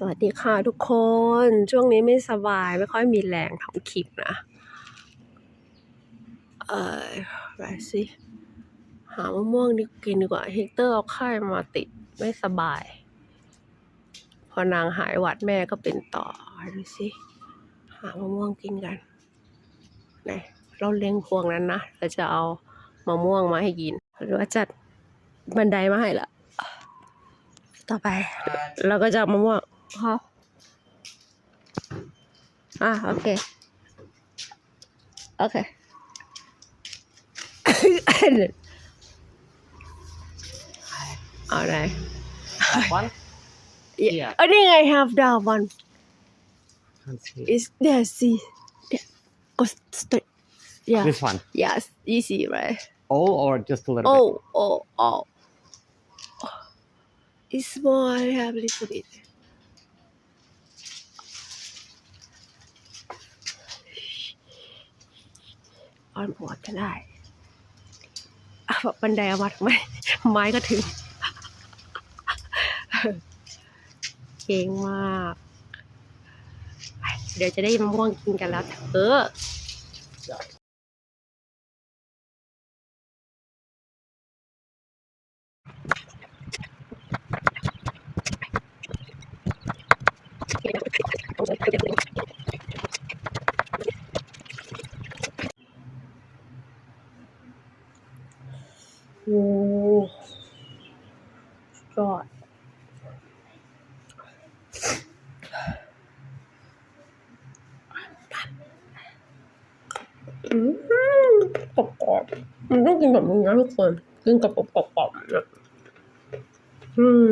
สวัสดีค่ะทุกคน ช่วงนี้ไม่สบายไม่ค่อยมีแรงทำคลิปนะ เออไปสิ หามะม่วงดีกินดีกว่า เฮกเตอร์เอาไข้มาติดไม่สบาย พอนางหายหวัดแม่ก็เป็นต่อดูสิหามะม่วงกินกันไหนเราเล็งพวงนั้นนะเราจะเอามะม่วงมาให้กิน หรือว่าจัดบันไดมาให้ละต่อไป เราก็จะมะม่วง ครับอะโอเคโอเคเอาไหน One? Yeah. อันนี้ไง have that one Can't see. is there see there go straight yeah This one. yes easy right All or just a little oh oh oh it's small I have a little bit ออนปวดก็ได้อะบันไดเอามาทำไมไม้ก็ถึง เก่งมาก เดี๋ยวจะได้มะม่วงกินกันแล้วเออ โอ้ยอดอืมกรอบกรอบมันต้องกินแบบนี้นะทุกคนกินกับกรอบกรอบๆเนี่ยอืม